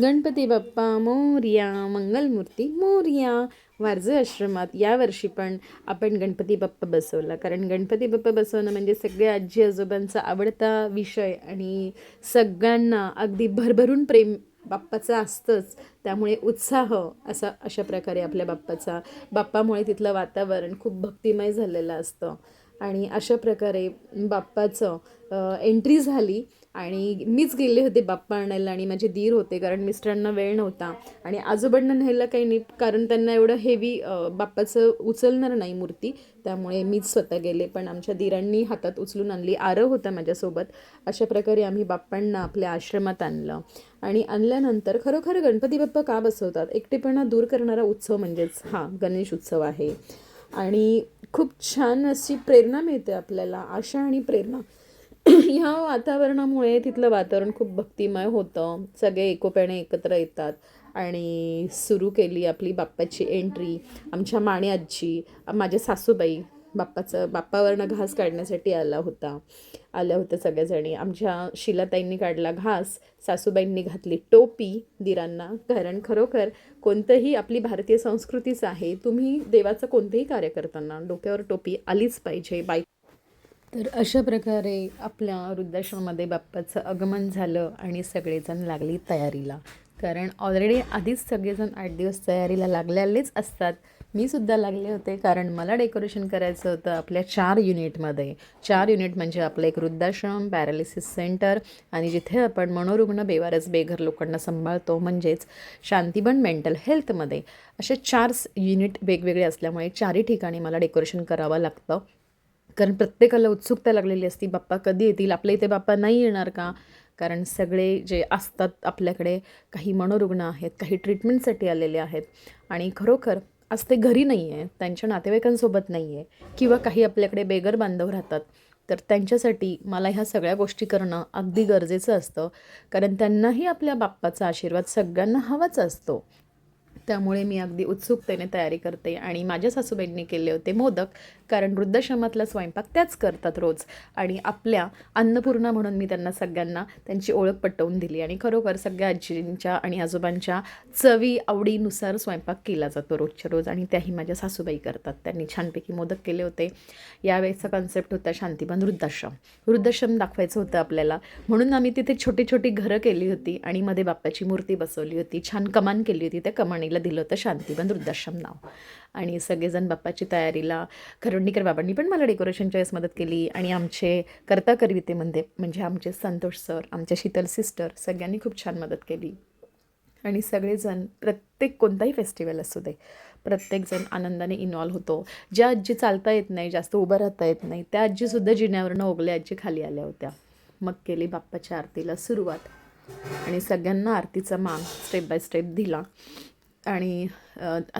गणपती बाप्पा मोर्या मंगलमूर्ती मोर्या. वारजे आश्रमात यावर्षी पण आपण गणपती बाप्पा बसवला. कारण गणपती बाप्पा बसवणं म्हणजे सगळ्या आजी आजोबांचा आवडता विषय आणि सगळ्यांना अगदी भरभरून प्रेम बाप्पाचं असतंच. त्यामुळे उत्साह असा अशा प्रकारे आपल्या बाप्पाचा बाप्पामुळे तिथलं वातावरण खूप भक्तिमय झालेलं असतं. आणि अशा प्रकारे बाप्पाचं एंट्री झाली आणि मीच गेले होते बाप्पा आणायला आणि माझे दीर होते कारण मिस्टरांना वेळ नव्हता. आणि आजोबांना न्यायला काही नाही कारण त्यांना एवढं हेवी बाप्पाचं उचलणार नाही मूर्ती. त्यामुळे मीच स्वतः गेले पण आमच्या दीरांनी हातात उचलून आणली. आरव होता माझ्यासोबत. अशा प्रकारे आम्ही बाप्पांना आपल्या आश्रमात आणलं. आणि आणल्यानंतर खरोखर गणपती बाप्पा का बसवतात? एकटेपणा दूर करणारा उत्सव म्हणजेच हा गणेश उत्सव आहे. आणि खूप छान अशी प्रेरणा मिळते आपल्याला आशा आणि प्रेरणा. ह्या वातावरणामुळे तिथलं वातावरण खूप भक्तिमय होतं. सगळे एकोप्याने एकत्र येतात आणि सुरू केली आपली बाप्पाची एंट्री आमच्या माणे आजी माझ्या सासूबाई बाप्पाचं बाप्पावरनं घास काढण्यासाठी आला होता. आल्या होत्या सगळ्याजणी. आमच्या शिलाताईंनी काढला घास सासूबाईंनी घातली टोपी दिरांना. कारण खरोखर कोणतंही आपली भारतीय संस्कृतीच आहे तुम्ही देवाचं कोणतंही कार्य करताना डोक्यावर टोपी आलीच पाहिजे. बाई तर अशा प्रकारे आपल्या वृद्धाश्रमामध्ये बाप्पाचं आगमन झालं आणि सगळेजण लागली तयारीला. कारण ऑलरेडी आधीच सगळेजण आठ दिवस तयारीला लागलेलेच असतात. मी सुद्धा लागले होते कारण मला डेकोरेशन करायचं होतं आपल्या चार युनिटमध्ये चार युनिट म्हणजे आपलं एक वृद्धाश्रम पॅरालिसिस सेंटर आणि जिथे आपण मनोरुग्ण बेवारस बेघर लोकांना सांभाळतो म्हणजेच शांतीबन मेंटल हेल्थमध्ये असे चार युनिट वेगवेगळे असल्यामुळे चारही ठिकाणी मला डेकोरेशन करावं लागतं. कारण प्रत्येकाला उत्सुकता लागलेली असती बाप्पा कधी येतील? आपल्या इथे बाप्पा नाही येणार का? कारण सगळे जे असतात आपल्याकडे काही मनोरुग्ण आहेत काही ट्रीटमेंटसाठी आलेले आहेत. आणि खरोखर आज ते घरी नाही आहे त्यांच्या नातेवाईकांसोबत नाही आहे किंवा काही आपल्याकडे बेगर बांधव राहतात तर त्यांच्यासाठी मला ह्या सगळ्या गोष्टी करणं अगदी गरजेचं असतं. कारण त्यांनाही आपल्या बाप्पाचा आशीर्वाद सगळ्यांना हवाच असतो. त्यामुळे मी अगदी उत्सुकतेने तयारी करते आणि माझ्या सासूबाईंनी केले होते मोदक कारण वृद्धाश्रमातला स्वयंपाक त्याच करतात रोज. आणि आपल्या अन्नपूर्णा म्हणून मी त्यांना सगळ्यांना त्यांची ओळख पटवून दिली आणि खरोखर सगळ्या आजींच्या आणि आजोबांच्या चवी आवडीनुसार स्वयंपाक केला जातो रोजच्या रोज आणि त्याही माझ्या सासूबाई करतात. त्यांनी छानपैकी मोदक केले होते. यावेळेचा कन्सेप्ट होता शांतीबन वृद्धाश्रम. वृद्धाश्रम दाखवायचं होतं आपल्याला. म्हणून आम्ही तिथे छोटी छोटी घरं केली होती आणि मध्ये बाप्पाची मूर्ती बसवली होती. छान कमान केली होती. त्या कमानीला दिलं होतं शांतीबन वृद्धाश्रम नाव. आणि सगळेजण बाप्पाची तयारीला खरवंडीकर बाबांनी पण मला डेकोरेशनच्या वेळेस मदत केली. आणि आमचे करता करविते म्हणजे म्हणजे आमचे संतोष सर आमच्या शीतल सिस्टर सगळ्यांनी खूप छान मदत केली. आणि सगळेजण प्रत्येक कोणताही फेस्टिवल असू दे प्रत्येकजण आनंदाने इन्वॉल्व्ह होतो. ज्या आजी चालता येत नाही जास्त उभं राहता येत नाही त्या आजीसुद्धा जिन्यावरनं ओगल्या आजी खाली आल्या होत्या. मग केली बाप्पाच्या आरतीला सुरुवात. आणि सगळ्यांना आरतीचा मान स्टेप बाय स्टेप दिला. आणि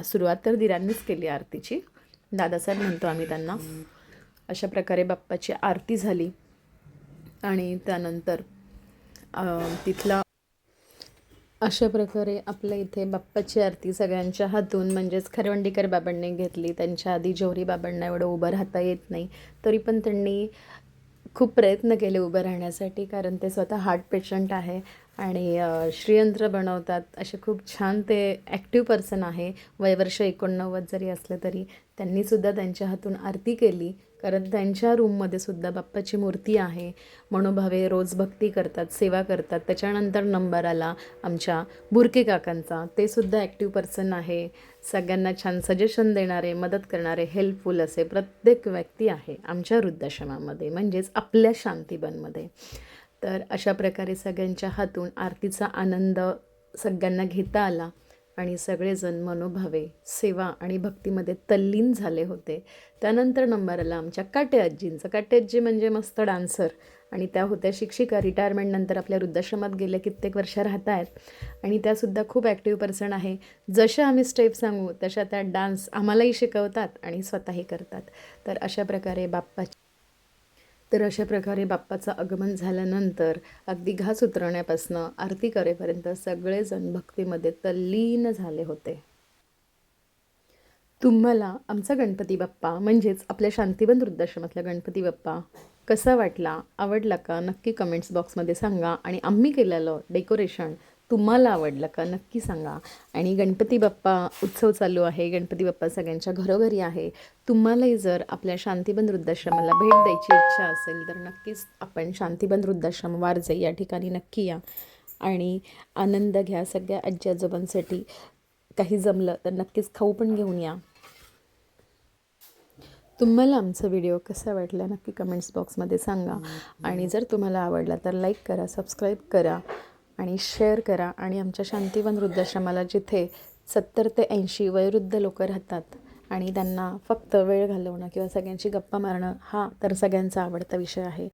सुरुवात तर दिरांनीच केली आरतीची. दादासाहेब म्हणतो आम्ही त्यांना. अशा प्रकारे बाप्पाची आरती झाली. आणि त्यानंतर तिथला अशा प्रकारे आपल्या इथे बाप्पाची आरती सगळ्यांच्या हातून म्हणजेच खरवंडीकर बाबांनी घेतली. त्यांच्या आधी जोहरी बाबांना एवढं उभं राहता येत नाही. तरी पण त्यांनी खूप प्रयत्न केले उभं राहण्यासाठी कारण ते स्वतः हार्ट पेशंट आहे. आणि श्रीयंत्र बनवतात. असे खूप छान ते ॲक्टिव्ह पर्सन आहे. वयवर्ष एकोणनव्वद जरी असलं तरी त्यांनीसुद्धा त्यांच्या हातून आरती केली. कारण त्यांच्या रूममध्ये सुद्धा बाप्पाची मूर्ती आहे. मनोभावे रोज भक्ती करतात सेवा करतात. त्याच्यानंतर नंबर आला आमच्या बुरके काकांचा. ते सुद्धा ॲक्टिव्ह पर्सन आहे. सगळ्यांना छान सजेशन देणारे मदत करणारे हेल्पफुल असे प्रत्येक व्यक्ती आहे आमच्या वृद्धाश्रमामध्ये. म्हणजेच आपल्या शांतीबनमध्ये. तर अशा प्रकारे सगळ्यांच्या हातून आरतीचा आनंद सगळ्यांना घेता आला आणि सगळेजण मनोभावे सेवा आणि भक्तीमध्ये तल्लीन झाले होते. त्यानंतर नंबर आला आमच्या काटे आजींचा. काटे आजी म्हणजे मस्त डान्सर आणि त्या होत्या शिक्षिका. रिटायरमेंटनंतर आपल्या वृद्धाश्रमात गेल्या कित्येक वर्ष राहत आहेत आणि त्यासुद्धा खूप ॲक्टिव्ह पर्सन आहे. जशा आम्ही स्टेप सांगू तशा त्या डान्स आम्हालाही शिकवतात आणि स्वतःही करतात. तर अशा प्रकारे बाप्पाची तर अशा प्रकारे बाप्पाचं आगमन झाल्यानंतर अगदी घास उतरण्यापासनं आरती करेपर्यंत सगळेजण भक्तीमध्ये तल्लीन झाले होते. तुम्हाला आमचा गणपती बाप्पा म्हणजेच आपल्या शांतीबन वृद्धाश्रमातला गणपती बाप्पा कसा वाटला आवडला का? नक्की कमेंट्स बॉक्समध्ये सांगा आणि आम्ही केलेलं डेकोरेशन तुम्हाला आवडलं का? नक्की सांगा. आणि गणपती बाप्पा उत्सव चालू आहे. गणपती बाप्पा सगळ्यांच्या घरोघरी आहे. तुम्हालाही जर आपल्या शांतीबन वृद्धाश्रमाला भेट द्यायची इच्छा असेल तर नक्कीच आपण शांतीबन वृद्धाश्रम वारजे या ठिकाणी नक्की या. आणि आनंद घ्या सगळ्या आजी आजोबांसाठी. काही जमलं तर नक्कीच खाऊ पण घेऊन या. तुम्हाला आमचा व्हिडिओ कसा वाटला नक्की कमेंट्स बॉक्समध्ये सांगा. आणि जर तुम्हाला आवडला तर लाईक करा सबस्क्राईब करा. आणि शेअर करा आणि आमच्या शांतीवन वृद्धाश्रमाला जिथे सत्तर ते ऐंशी वयोवृद्ध लोक राहतात आणि त्यांना फक्त वेळ घालवणं किंवा सगळ्यांशी गप्पा मारणं हा तर सगळ्यांचा आवडता विषय आहे.